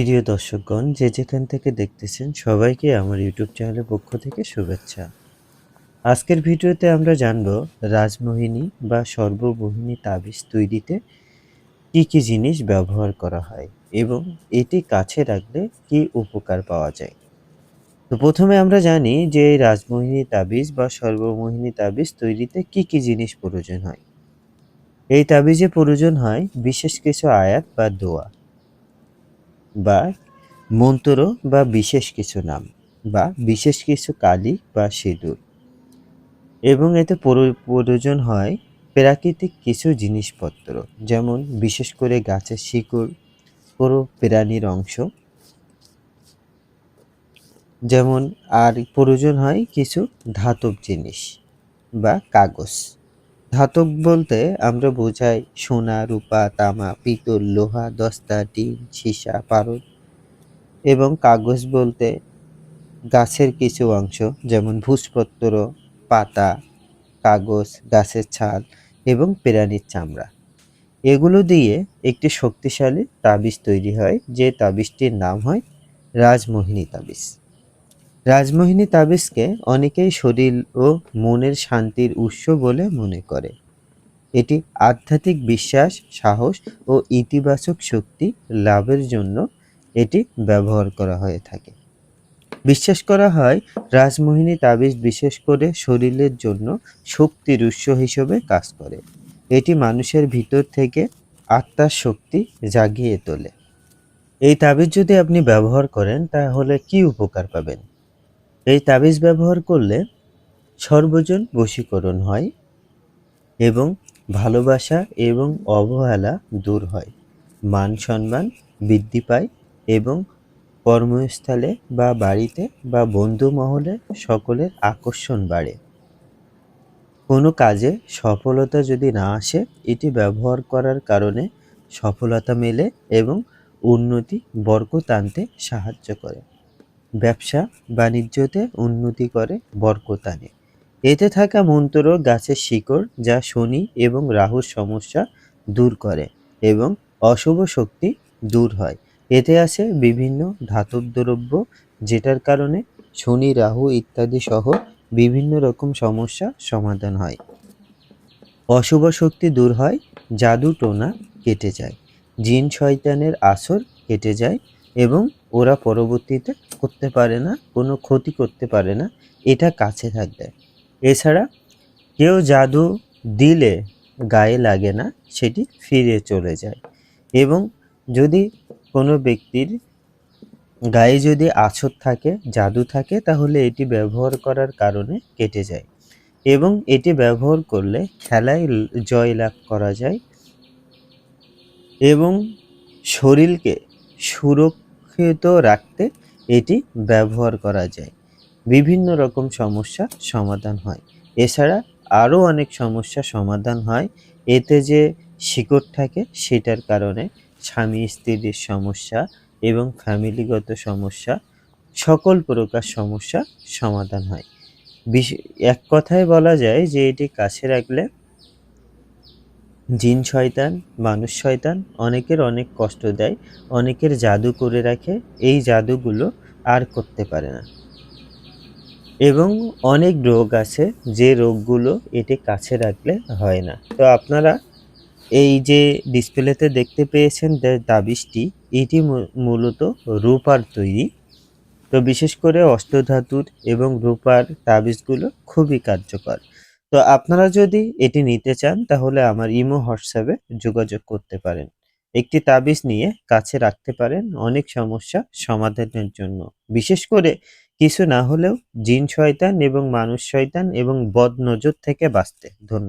প্রিয় দর্শকগণ, যে যেখান থেকে দেখতেছেন সবাইকে আমার ইউটিউব চ্যানেলের পক্ষ থেকে শুভেচ্ছা। আজকের ভিডিওতে আমরা জানব রাজমোহিনী বা সর্বমোহিনী তাবিজ তৈরিতে কি কি জিনিস ব্যবহার করা হয় এবং এটি কাছে রাখলে কি উপকার পাওয়া যায়। তো প্রথমে আমরা জানি যে এই রাজমোহিনী তাবিজ বা সর্বমোহিনী তাবিজ তৈরিতে কি কি জিনিস প্রয়োজন হয়। এই তাবিজে প্রয়োজন হয় বিশেষ কিছু আয়াত বা দোয়া। বা মন্ত্র বা বিশেষ কিছু নাম বা বিশেষ কিছু কালি বা সিঁদুর। এবং এতে প্রয়োজন হয় প্রাকৃতিক কিছু জিনিসপত্র, যেমন বিশেষ করে গাছের শিকড় পুরো প্রাণীর অংশ। যেমন আর প্রয়োজন হয় কিছু ধাতব জিনিস বা কাগজ। ধাতব বলতে আমরা বোঝাই সোনা, রূপা, তামা, পিতল, লোহা, দস্তা টিন সীসা, পারদ এবং কাগজ বলতে গাছের কিছু অংশ, যেমন ভূষপত্র পাতা, কাগজ, গাছের ছাল এবং প্রাণীর চামড়া। এগুলো দিয়ে একটি শক্তিশালী তাবিজ তৈরি হয়, যে তাবিজটির নাম হয় রাজমোহিনী তাবিজ। রাজমোহিনী তাবিজকে অনেকেই শরীর ও মনের শান্তির উৎস বলে মনে করে। এটি আধ্যাত্মিক বিশ্বাস, সাহস ও ইতিবাচক শক্তি লাভের জন্য এটি ব্যবহার করা হয়ে থাকে। বিশ্বাস করা হয়, রাজমোহিনী তাবিজ বিশেষ করে শরীরের জন্য শক্তির উৎস হিসেবে কাজ করে। এটি মানুষের ভিতর থেকে আত্মার শক্তি জাগিয়ে তোলে। এই তাবিজ যদি আপনি ব্যবহার করেন, তাহলে কি উপকার পাবেন? এই তাবিজ ব্যবহার করলে সর্বজন বশীকরণ হয় এবং ভালোবাসা এবং অবহেলা দূর হয়, মান সম্মান বৃদ্ধি পায় এবং কর্মস্থলে বা বাড়িতে বা বন্ধু মহলে সকলের আকর্ষণ বাড়ে। কোনো কাজে সফলতা যদি না আসে, এটি ব্যবহার করার কারণে সফলতা মেলে এবং উন্নতি, বরকত আনতে সাহায্য করে। ব্যবসা বাণিজ্যতে উন্নতি করে বরকত আনে। এতে থাকা মন্ত্র গাছের শিকড় যা শনি এবং রাহুর সমস্যা দূর করে এবং অশুভ শক্তি দূর হয়। এতে আছে বিভিন্ন ধাতব দ্রব্য যেটার কারণে শনি, রাহু ইত্যাদি সহ বিভিন্ন রকম সমস্যা সমাধান হয়। অশুভ শক্তি দূর হয়, জাদু টোনা কেটে যায়, জিন শয়তানের আসর কেটে যায় এবং ওরা পরবর্তীতে করতে পারে না, কোনো ক্ষতি করতে পারে না, এটা কাছে থাকবে। এছাড়া কেউ জাদু দিলে গায়ে লাগে না, সেটি ফিরে চলে যায়। এবং যদি কোনো ব্যক্তির গায়ে যদি আছর থাকে, জাদু থাকে, তাহলে এটি ব্যবহার করার কারণে কেটে যায়। এবং এটি ব্যবহার করলে খেলায় ল- জয় লাভ করা যায় এবং শরীরকে সুরক্ষিত রাখতে এটি ব্যবহার করা যায়। বিভিন্ন রকম সমস্যা সমাধান হয়। এছাড়া আরও অনেক সমস্যা সমাধান হয়। এতে যে শিকড় থাকে, সেটার কারণে স্বামী স্ত্রীর সমস্যা এবং ফ্যামিলিগত সমস্যা, সকল প্রকার সমস্যা সমাধান হয়। এক কথায় বলা যায় যে এটি কাছে রাখলে জিন শয়তান, মানুষ শয়তান অনেকের অনেক কষ্ট দেয়, অনেকের জাদু করে রাখে, এই জাদুগুলো আর করতে পারে না। এবং অনেক রোগ আছে, যে রোগগুলো এটি কাছে রাখলে হয় না। তো আপনারা এই যে ডিসপ্লেতে দেখতে পেয়েছেন তাবিজটি এটি মূলত রূপার তৈরি। তো বিশেষ করে অষ্টধাতুর এবং রূপার তাবিজগুলো খুবই কার্যকর। তো আপনারা যদি এটি নিতে চান, তাহলে আমার ইমো, হোয়াটসঅ্যাপে যোগাযোগ করতে পারেন। একটি তাবিজ নিয়ে কাছে রাখতে পারেন অনেক সমস্যা সমাধানের জন্য। বিশেষ করে কিছু না হলেও জিন শয়তান এবং মানুষ শয়তান এবং বদ নজর থেকে বাঁচতে। ধন্যবাদ।